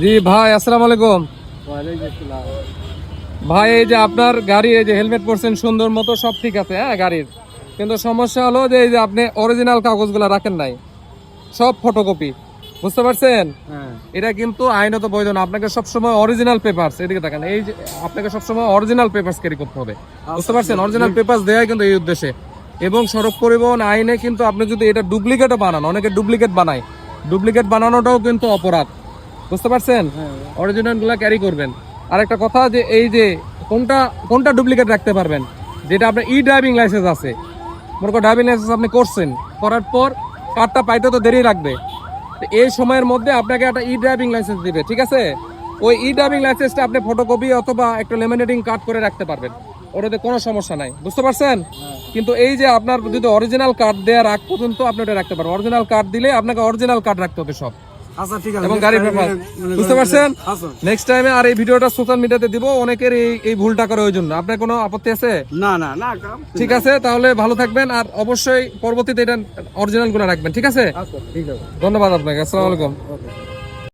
জি ভাই আসসালামু আলাইকুম। ভাই এই যে আপনার গাড়ি এই যে হেলমেট পরছেন সুন্দর মতো সব ঠিক আছে হ্যাঁ গাড়ির। কিন্তু সমস্যা হলো যে এই যে আপনি অরিজিনাল কাগজগুলো রাখেন নাই সব ফটোকপি বুঝতে পারছেন? হ্যাঁ। এটা কিন্তু আইনত বৈধ না আপনাকে সবসময় অরিজিনাল পেপারস এদিকে দেখেন এই যে আপনাকে সবসময় অরিজিনাল পেপারস ক্যারি করতে হবে বুঝতে পারছেন? অরিজিনাল পেপারস দেয় কিন্তু এই উদ্দেশ্যে। এবং সড়ক পরিবহন আইনে কিন্তু আপনি যদি এটা ডুপ্লিকেটও বানান অনেকে ডুপ্লিকেট বানায় ডুপ্লিকেট বানানোটাও কিন্তু অপরাধ। বুঝতে পারছেন? অরিজিনালগুলা ক্যারি করবেন। আর একটা কথা যে এই যে কোনটা কোনটা ডুপ্লিকেট রাখতে পারবেন? যেটা আপনার ই ড্রাইভিং লাইসেন্স আছে। মনে করো ড্রাইভিং লাইসেন্স আপনি করছেন করার পর কার্ডটা পাইতে তো দেরি লাগবে। এই সময়ের মধ্যে আপনাকে একটা ই ড্রাইভিং লাইসেন্স দিবে ঠিক আছে? ওই ই ড্রাইভিং লাইসেন্সটা আপনি ফটোকপি অথবা একটা লেমিনেটিং কার্ড করে রাখতে পারবেন। ওটাতে কোনো সমস্যা নাই বুঝতে পারছেন? কিন্তু এই যে আপনার যদি অরিজিনাল কার্ড দেওয়ার আগ পর্যন্ত আপনি ওটা রাখতে পারবেন। অরিজিনাল কার্ড দিলে আপনাকে অরিজিনাল কার্ড রাখতে হবে সব। এবং গাড়ি পেপার বুঝতে পারছেন? আচ্ছা নেক্সট টাইমে আর এই ভিডিওটা সোশ্যাল মিডিয়াতে দিব অনেকের এই এই ভুলটা করে ওই জন্য। আপনার কোনো আপত্তি আছে? না না না ঠিক আছে তাহলে ভালো থাকবেন আর অবশ্যই পরবর্তীতে এটা অরিজিনালগুলো রাখবেন ঠিক আছে? আচ্ছা ঠিক আছে। ধন্যবাদ আপনাকে আসসালামু আলাইকুম।